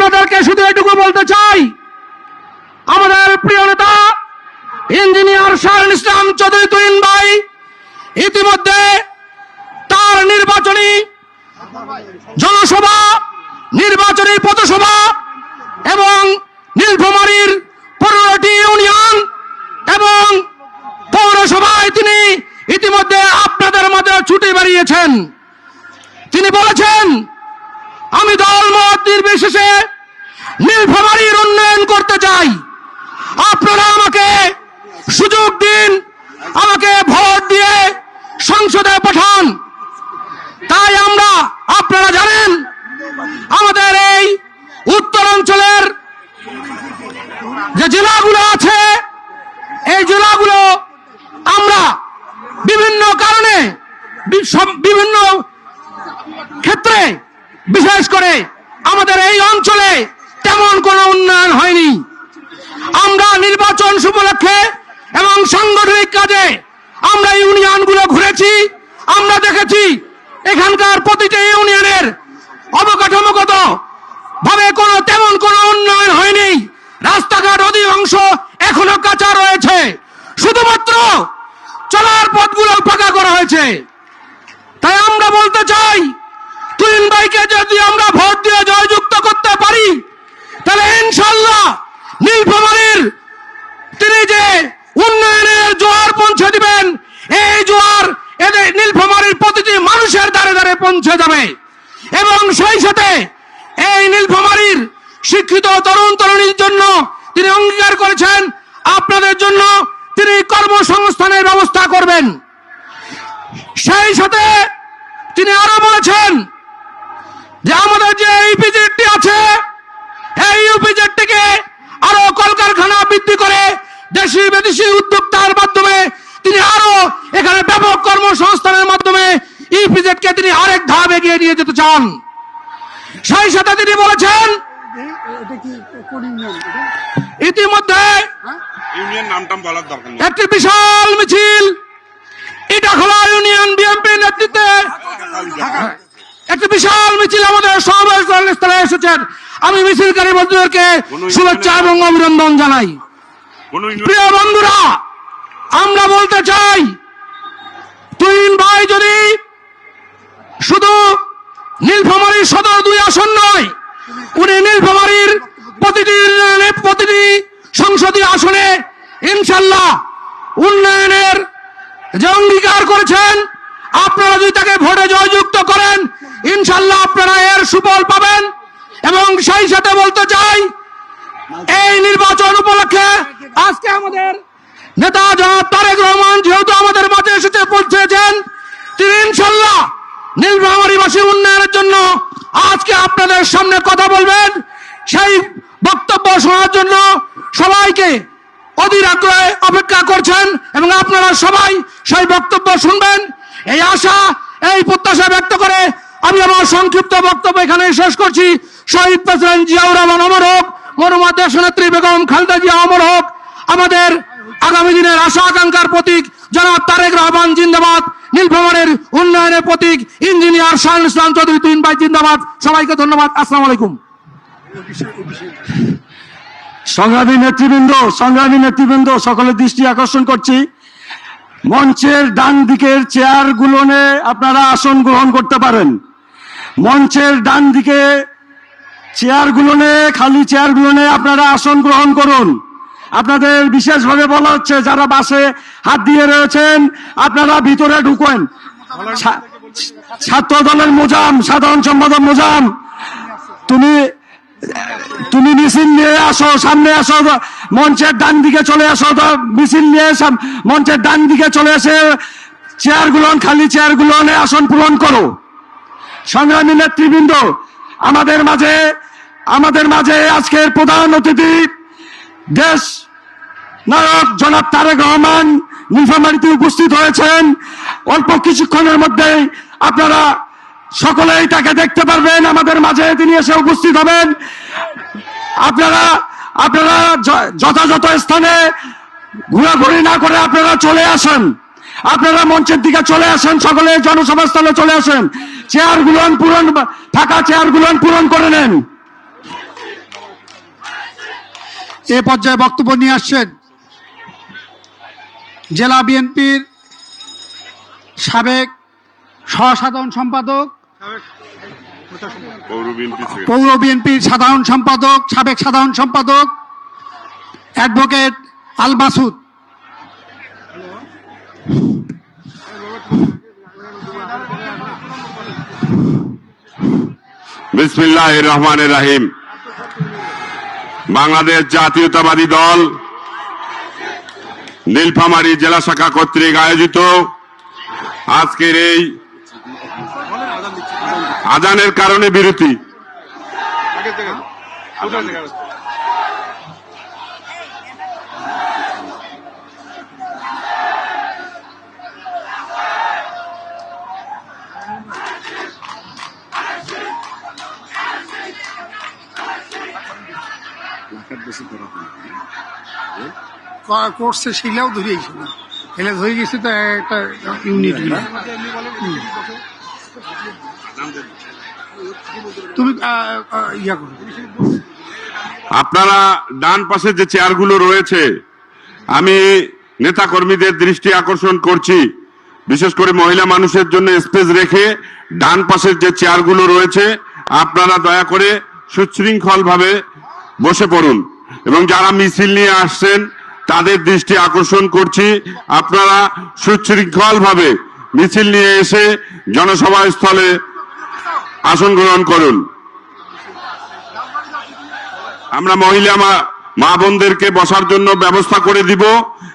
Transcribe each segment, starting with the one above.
আপনাদেরকে শুধু এটুকু বলতে চাই, আমাদের প্রিয় নেতা, ইঞ্জিনিয়ার শাহরুল ইসলাম চৌধুরী তুইন ভাই, ইতিমধ্যে তার নির্বাচনী জনসভা, নির্বাচনী পথসভা এবং নীলফামারীর পনেরোটি ইউনিয়ন এবং পৌরসভায় তিনি ইতিমধ্যে আপনাদের মাঝে ছুটে বেরিয়েছেন। তিনি বলেছেন মত নির্বিশেষে নীলফামারীর উন্নয়ন করতে চাই। আপনারা আমাকে সুযোগ দিন, আমাকে ভোট দিয়ে সংসদে পাঠান। তাই আমরা, আপনারা জানেন, আমাদের এই উত্তরাঞ্চলের যে জেলাগুলো আছে, এই জেলাগুলো আমরা বিভিন্ন কারণে বিভিন্ন ক্ষেত্রে, বিশেষ করে আমাদের এই অঞ্চলে তেমন কোনো উন্নয়ন হয়নি। আমরা নির্বাচন উপলক্ষে এবং সাংগঠনিক কাজে আমরা ইউনিয়নগুলো ঘুরেছি, আমরা দেখেছি এখানকার প্রতিটা ইউনিয়নের অবকাঠামোগত ভাবে কোনো তেমন কোনো উন্নয়ন হয়নি। রাস্তাঘাট অধিকাংশ এখনও কাঁচা রয়েছে। শুধুমাত্র চলার পথগুলো ফাঁকা করা হয়েছে। তাই আমরা বলতে চাই তুইন ভাইকে যদি আমরা ভোট দিয়ে জয়যুক্ত করতে পারি, তাহলে ইনশাল্লাহ নীলফামারীর তিনি যে উন্নয়নের জোয়ার পৌঁছে দিবেন, এই জোয়ার এদের নীলফামারীর প্রতিটি মানুষের দ্বারে দ্বারে পৌঁছে যাবে। এবং সেই সাথে এই নীলফামারীর শিক্ষিত তরুণ তরুণীর জন্য তিনি অঙ্গীকার করেছেন, আপনাদের জন্য তিনি কর্মসংস্থানের ব্যবস্থা করবেন। সেই সাথে তিনি আরও বলেছেন যে আমাদের যে ইপিজেডটি আছে এই ইউপিজেডটিকে আরও কলকারখানা বৃদ্ধি করে দেশি বিদেশি উদ্যোক্তার মাধ্যমে তিনি আরও এখানে ব্যাপক কর্মসংস্থানের মাধ্যমে ইপিজেডকে তিনি আরেক ধাপ এগিয়ে নিয়ে যেতে চান সেই সাথে তিনি বলেছেন? ইতিমধ্যে একটি বিশাল মিছিল ইটাখোলা ইউনিয়ন বিএনপি নেতৃত্বে একটি বিশাল মিছিল আমাদের সমাবেশ স্থলে এসেছেন। আমি মিছিলকারী বন্ধুদেরকে শুভেচ্ছা এবং অভিনন্দন জানাই। প্রিয় বন্ধুরা আমরা বলতে চাই তুইন ভাই যদি শুধু নীলফামারীর সদর দুই আসন নয় উনি নীলফামারীর প্রতিটি প্রতিটি সংসদীয় আসনে ইনশাল্লাহ উন্নয়নের যে অঙ্গীকার করেছেন আপনারা যদি তাকে ভোটে জয়যুক্ত করেন, ইনশাল্লাহ আপনারা এর সুফল পাবেন। এবং সেই সাথে বলতে চাই, এই নির্বাচন উপলক্ষে আজকে আমাদের নেতা জনাব তারেক রহমান যেহেতু আমাদের মাঝে এসেছে, পৌঁছেছেন, তিনি ইনশাল্লাহ নীলফামারীবাসী উন্নয়নের জন্য আজকে আপনাদের সামনে কথা বলবেন। সেই বক্তব্য শোনার জন্য সবাইকে অধীর আগ্রহে অপেক্ষা করছেন এবং আপনারা সবাই সেই বক্তব্য শুনবেন। এই আশা, এই প্রত্যাশা ব্যক্ত করে আমি আমার সংক্ষিপ্ত বক্তব্য এখানে শেষ করছি। শহীদ প্রেসিডেন্ট জিয়াউর রহমান অমর হোক মরুমা দেশনেত্রী বেগম খালেদা জিয়া অমর হোক, আমাদের আগামী দিনের আশা আকাঙ্ক্ষার প্রতীক জনাব তারেক রহমান জিন্দাবাদ, নীলফামারের উন্নয়নের প্রতীক ইঞ্জিনিয়ার শাহুল ইসলাম চৌধুরী তুইন ভাই জিন্দাবাদ। সবাইকে ধন্যবাদ। আসসালাম আলাইকুম। সংগ্রামী নেতৃবৃন্দ সংগ্রামী নেতৃবৃন্দ, সকলের দৃষ্টি আকর্ষণ করছি। মঞ্চের ডান দিকের চেয়ার গুলোনে আপনারা আসন গ্রহণ করতে পারেন। মঞ্চের ডান দিকে চেয়ার গুলোনে খালি চেয়ার গুলোনে আপনারা আসন গ্রহণ করুন। আপনাদের বিশেষভাবে বলা হচ্ছে, যারা বাসে হাত দিয়ে রয়েছেন, আপনারা ভিতরে ঢুকেন। ছাত্র দলের মোজাম, সাধারণ সম্পাদক মোজাম, তুমি তুমি মিছিল নিয়ে আসো, সামনে আসো, মঞ্চের ডান দিকে চলে আসো মিছিল নিয়ে মঞ্চের ডান দিকে চলে এসে চেয়ারগুলো খালি চেয়ারগুলো আসন পূরণ করো। সংগ্রামী নেতৃবৃন্দ, আমাদের মাঝে আমাদের মাঝে আজকের প্রধান অতিথি, দেশ নায়ক জনাব তারেক রহমান নীলফামারীতে উপস্থিত হয়েছেন। অল্প কিছুক্ষণের মধ্যেই আপনারা সকলেই তাকে দেখতে পারবেন। আমাদের মাঝে তিনি এসে উপস্থিত হবেন। আপনারা আপনারা যথাযথ স্থানে ঘোরাঘুরি না করে আপনারা চলে আসেন। আপনারা মঞ্চের দিকে চলে আসেন, সকলে জনসভা স্থলে চলে আসেন। চেয়ারগুলো পূরণ ফাঁকা চেয়ারগুলো পূরণ করে নেন। এ পর্যায়ে বক্তব্য নিয়ে আসছেন জেলা বিএনপির সাবেক সহসাধারণ সম্পাদক পৌর বিএনপির সাধারণ সম্পাদক, সাবেক সাধারণ সম্পাদক, অ্যাডভোকেট আল মাসুদ। বিসমিল্লাহ রহমান রাহিম। বাংলাদেশ জাতীয়তাবাদী দল নীলফামারী জেলা শাখা কর্তৃক আয়োজিত আজকের এই আজানের কারণে বিরতি। করছে শিলাও ধরিয়েছে না। এলে ধরে গেছে তো একটা ইউনিট আপনারা ডান পাশে যে চেয়ারগুলো রয়েছে, আমি নেতা কর্মীদের দৃষ্টি আকর্ষণ করছি। বিশেষ করে মহিলা মানুষের জন্য স্পেস রেখে ডান পাশের যে চেয়ারগুলো রয়েছে, আপনারা দয়া করে সুশৃঙ্খল ভাবে বসে পড়ুন। এবং যারা মিছিল নিয়ে আসছেন, তাদের দৃষ্টি আকর্ষণ করছি। আপনারা সুশৃঙ্খল ভাবে মিছিল নিয়ে এসে জনসভা স্থলে আসন গ্রহণ করুন। আমরা মহিলা মা- বোনদেরকে বসার জন্য ব্যবস্থা করে দিব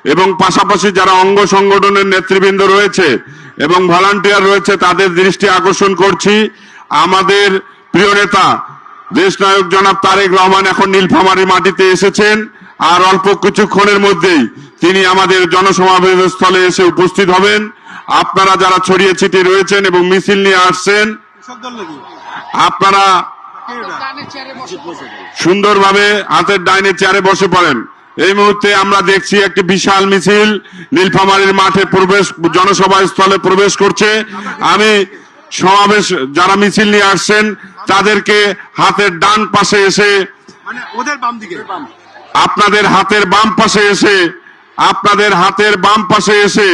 এবং পাশাপাশি যারা অঙ্গ সংগঠনের নেতৃবৃন্দ রয়েছে এবং ভলান্টিয়ার রয়েছে, তাদের দৃষ্টি আকর্ষণ করছি। আমাদের প্রিয় নেতা, দেশনায়ক জনাব তারেক রহমান এখন নীলফামারী মাটিতে এসেছেন। আর অল্প কিছুক্ষণের মধ্যেই তিনি আমাদের জনসমাবেশ স্থলে এসে উপস্থিত হবেন। আপনারা যারা ছড়িয়ে ছিটিয়ে রয়েছেন এবং মিছিল নিয়ে আসছেন আপনারা সুন্দরভাবে হাতের ডাইনে চেয়ারে বসে পড়েন। এই মুহূর্তে আমরা দেখছি একটি বিশাল মিছিল। নীলফামারীর মাঠে প্রবেশ জনসভা স্থলে প্রবেশ করছে। আমি সমাবেশ যারা মিছিল নিয়ে আসছেন তাদেরকে হাতের ডান পাশে এসে মানে ওদের বাম দিকে। আপনাদের হাতের বাম পাশে এসে আপনাদের হাতের বাম পাশে এসে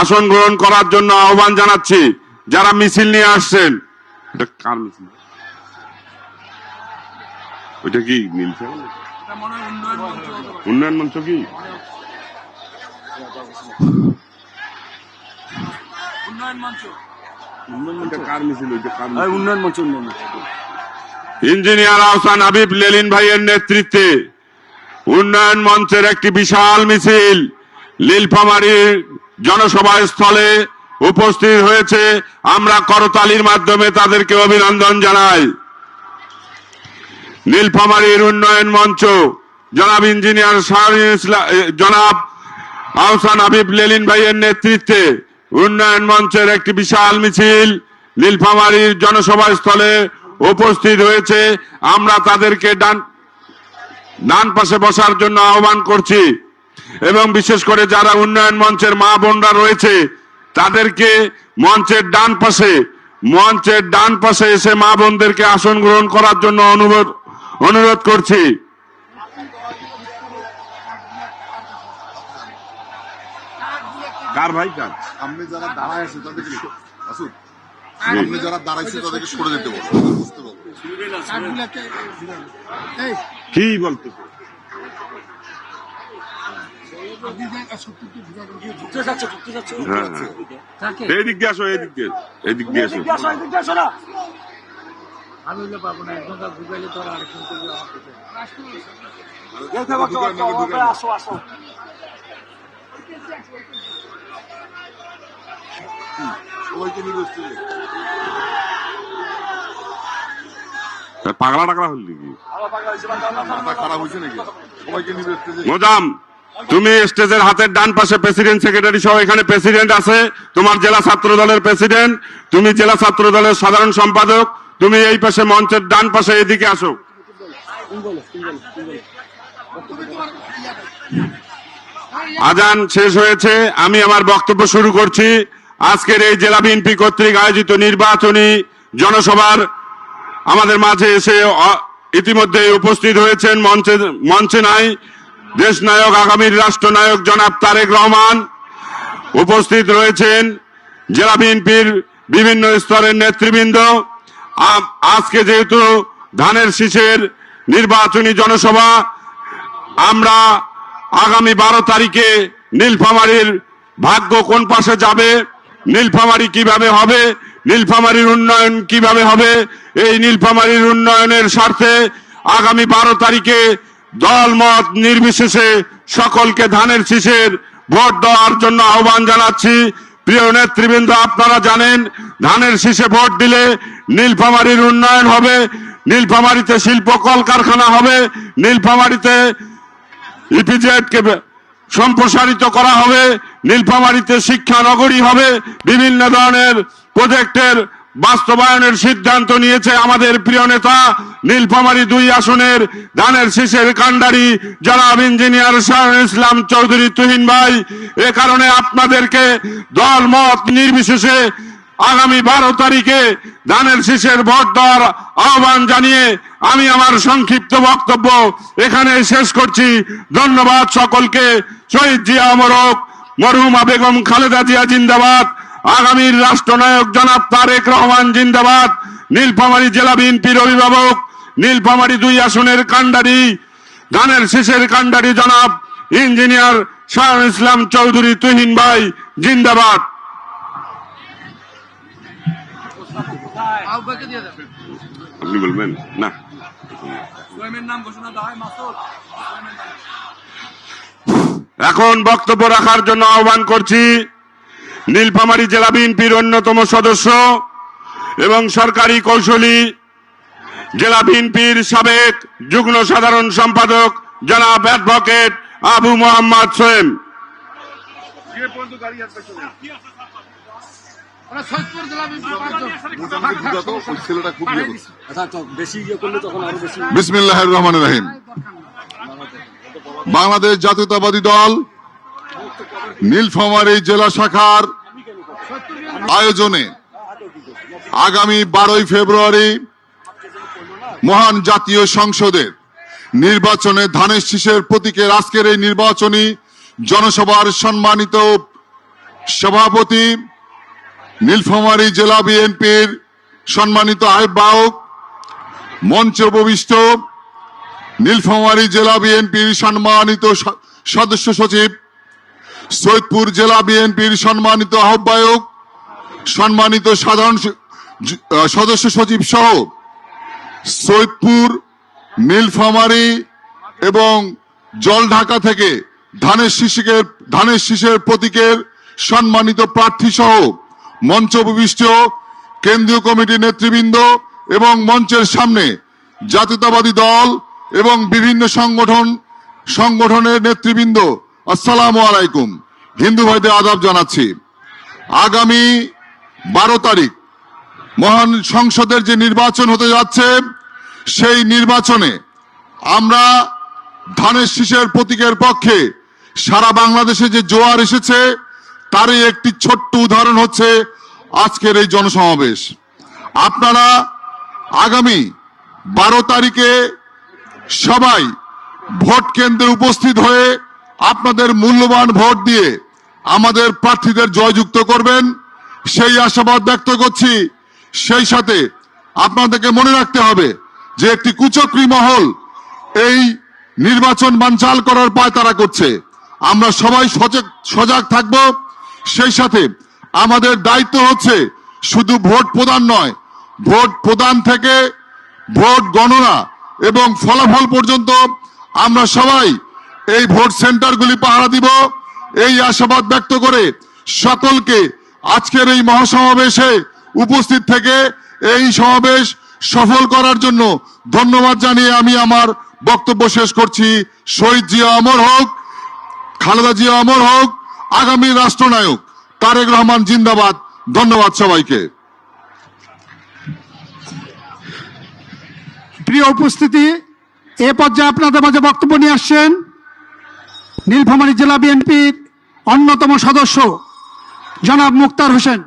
আসন গ্রহণ করার জন্য আহ্বান জানাচ্ছি। যারা মিছিল নিয়ে আসছেন এটা কার মিছিল? ওইটা কি নীলফা উন্নয়ন মঞ্চ কি? ইঞ্জিনিয়ার আহসান হাবিব লেলিন ভাইয়ের নেতৃত্বে উন্নয়ন মঞ্চের একটি বিশাল মিছিল নীলফামারীর জনসভা স্থলে উপস্থিত হয়েছে। আমরা করতালির মাধ্যমে তাদেরকে অভিনন্দন জানাই। নীলফামারীর উন্নয়ন মঞ্চ, জনাব ইঞ্জিনিয়ার শাহরিন ইসলা- জনাব আহসান হাবিব লেলিন ভাইয়ের নেতৃত্বে উন্নয়ন মঞ্চের একটি বিশাল মিছিল নীলফামারীর জনসভা স্থলে উপস্থিত হয়েছে। আমরা তাদেরকে ডান ডান পাশে বসার জন্য আহ্বান করছি। এবং বিশেষ করে যারা উন্নয়ন মঞ্চের মা বোনরা রয়েছে তাদেরকে মঞ্চের ডান পাশে মঞ্চের ডান পাশে এসে মা বোনদেরকে আসন গ্রহণ করার জন্য অনুরোধ অনুরোধ করছি। কার ভাই কার? সামনে যারা দাঁড়ায় আছে তাদেরকে আসুন। সামনে যারা দাঁড়াইছে তাদেরকে সরে যেতে বলো। বুঝতে পারব কি বলতে আপনি যে সত্যি একটু ঢুকা ঢুকি ঢুকতে যাচ্ছে ঢুকতে যাচ্ছে হ্যাঁ হ্যাঁ এইদিক দিয়ে আসো এইদিক দিয়ে এইদিক দিয়ে আসো এদিকে আসো, আসো না। আমি হইলে পাবো না একজন ঢুকাইলে তো আর আরেকজন করবে আমাকে দেখতে পাচ্ছ, বাবা, আসো, আসো। সবাইকে নিয়ে স্টেজে পাগলা টাকলা হল নাকি মাথা খারাপ হয়েছে নাকি সবাইকে নিবে স্টেজে মোজাম তুমি স্টেজের হাতের ডান পাশে প্রেসিডেন্ট, সেক্রেটারি সহ এখানে প্রেসিডেন্ট আছে। তোমার জেলা ছাত্র দলের প্রেসিডেন্ট, তুমি জেলা ছাত্র দলের সাধারণ সম্পাদক, তুমি এই পাশে মঞ্চের ডান পাশে এদিকে আসো। আজান শেষ হয়েছে, আমি আমার বক্তব্য শুরু করছি। আজকের এই জেলা বিএনপি কর্তৃক আয়োজিত নির্বাচনী জনসভার আমাদের মাঝে এসে ইতিমধ্যে উপস্থিত হয়েছেন, মঞ্চে মঞ্চে নাই। দেশ নায়ক আগামীর রাষ্ট্রনায়ক জনাব তারেক রহমান উপস্থিত রয়েছেন জেলা বিএনপির বিভিন্ন স্তরের নেতৃবৃন্দ। আজকে যেহেতু ধানের শীষের নির্বাচনী জনসভা, আমরা আগামী বারো তারিখে নীলফামারীর ভাগ্য কোন পাশে যাবে, নীলফামারী কীভাবে হবে, নীলফামারীর উন্নয়ন কীভাবে হবে, এই নীলফামারীর উন্নয়নের স্বার্থে আগামী বারো তারিখে দল মত নির্বিশেষে সকলকে ধানের শীষের ভোট দেওয়ার জন্য আহ্বান জানাচ্ছি। প্রিয় নেতৃবৃন্দ, আপনারা জানেন, ধানের শীষে ভোট দিলে নীলফামারীর উন্নয়ন হবে, নীলফামারীতে শিল্প কলকারখানা হবে, নীলফামারীতে ইপিজেড কে সম্প্রসারিত করা হবে, নীলফামারীতে শিক্ষা নগরী হবে, বিভিন্ন ধরনের প্রজেক্টের বাস্তবায়নের সিদ্ধান্ত নিয়েছে আমাদের প্রিয় নেতা নীলফামারী দুই আসনের ধানের শীষের কাণ্ডারি। জনাব ইঞ্জিনিয়ার শাহুল ইসলাম চৌধুরী তুহিন ভাই, এ কারণে আপনাদেরকে দল মত নির্বিশেষে আগামী বারো তারিখে ধানের শীষের ভোট দেওয়ার আহ্বান জানিয়ে আমি আমার সংক্ষিপ্ত বক্তব্য এখানে শেষ করছি। ধন্যবাদ সকলকে। শহীদ জিয়া অমরক মরহুমা বেগম খালেদা জিয়া জিন্দাবাদ। আগামীর রাষ্ট্রনায়ক জনাব তারেক রহমান জিন্দাবাদ। নীলফামারী জেলা বিএনপির অভিভাবক, নীলফামারী দুই আসনের কাণ্ডারি ধানের শীষের কাণ্ডারি জনাব ইঞ্জিনিয়ার শাহ ইসলাম চৌধুরী তুহিন ভাই জিন্দাবাদ। আপনি বলবেন? না। এখন বক্তব্য রাখার জন্য আহ্বান করছি নীলফামারী জেলা বিএনপির অন্যতম সদস্য এবং সরকারি কৌশলী জেলা বিএনপির সাবেক যুগ্ম সাধারণ সম্পাদক জনাব অ্যাডভোকেট আবু মোহাম্মদ সোয়েম আচ্ছা ইয়ে করলে তখন আরও বেশি বিসমিল্লাহ রহমান রাহিম। বাংলাদেশ জাতীয়তাবাদী দল নীলফামারী জেলা শাখার আয়োজনে আগামী বারোই ফেব্রুয়ারি মহান জাতীয় সংসদের নির্বাচনে ধানের শীষের প্রতীকের আজকের এই নির্বাচনী জনসভার সম্মানিত সভাপতি নীলফামারী জেলা বিএনপির সম্মানিত আহ্বায়ক, মঞ্চে উপবিষ্ট নীলফামারী জেলা বিএনপির সম্মানিত সদস্য সচিব, সৈয়দপুর জেলা বিএনপির সম্মানিত আহ্বায়ক সম্মানিত সাধারণ সদস্য সচিব সহ সৈয়দপুর, নীলফামারী এবং জলঢাকা থেকে ধানের শিশিকের ধানের শীষের প্রতীকের সম্মানিত প্রার্থী সহ মঞ্চ উপবিষ্ট কেন্দ্রীয় কমিটির নেতৃবৃন্দ এবং মঞ্চের সামনে জাতীয়তাবাদী দল এবং বিভিন্ন সংগঠন, সংগঠনের নেতৃবৃন্দ, আসসালামু আলাইকুম। হিন্দু ভাইদের আদাব জানাচ্ছি। আগামী বারো তারিখ মহান সংসদের যে নির্বাচন হতে যাচ্ছে, সেই নির্বাচনে আমরা ধানের শীষের প্রতীকের পক্ষে সারা বাংলাদেশে যে জোয়ার এসেছে, তারই একটি ছোট্ট উদাহরণ হচ্ছে আজকের এই জনসমাবেশ। আপনারা আগামী বারো তারিখে সবাই ভোট কেন্দ্রে উপস্থিত হয়ে আপনাদের মূল্যবান ভোট দিয়ে আমাদের প্রার্থীদের জয়যুক্ত করবেন। সেই আশাবাদ ব্যক্ত করছি। সেই সাথে আপনাদেরকে মনে রাখতে হবে যে একটি কুচক্রী মহল এই নির্বাচন বানচাল করার পায় তারা করছে। আমরা সবাই সজাগ থাকব। সেই সাথে আমাদের দায়িত্ব হচ্ছে শুধু ভোট প্রদান নয়, ভোট প্রদান থেকে ভোট গণনা এবং ফলাফল পর্যন্ত আমরা সবাই এই ভোট সেন্টারগুলি পাহারা দিব। এই আশাবাদ ব্যক্ত করে সকলকে আজকের এই মহাসমাবেশে উপস্থিত থেকে এই সমাবেশ সফল করার জন্য ধন্যবাদ জানিয়ে আমি আমার বক্তব্য শেষ করছি। শহীদ জিয়া অমর হোক, খালেদা জিয়া অমর হোক, আগামী রাষ্ট্রনায়ক তারেক রহমান জিন্দাবাদ। ধন্যবাদ সবাইকে। প্রিয় উপস্থিতি, এ পর্যায়ে আপনাদের মাঝে বক্তব্য নিয়ে আসছেন নীলফামারী জেলা বিএনপির অন্যতম সদস্য জনাব মুক্তার হোসেন।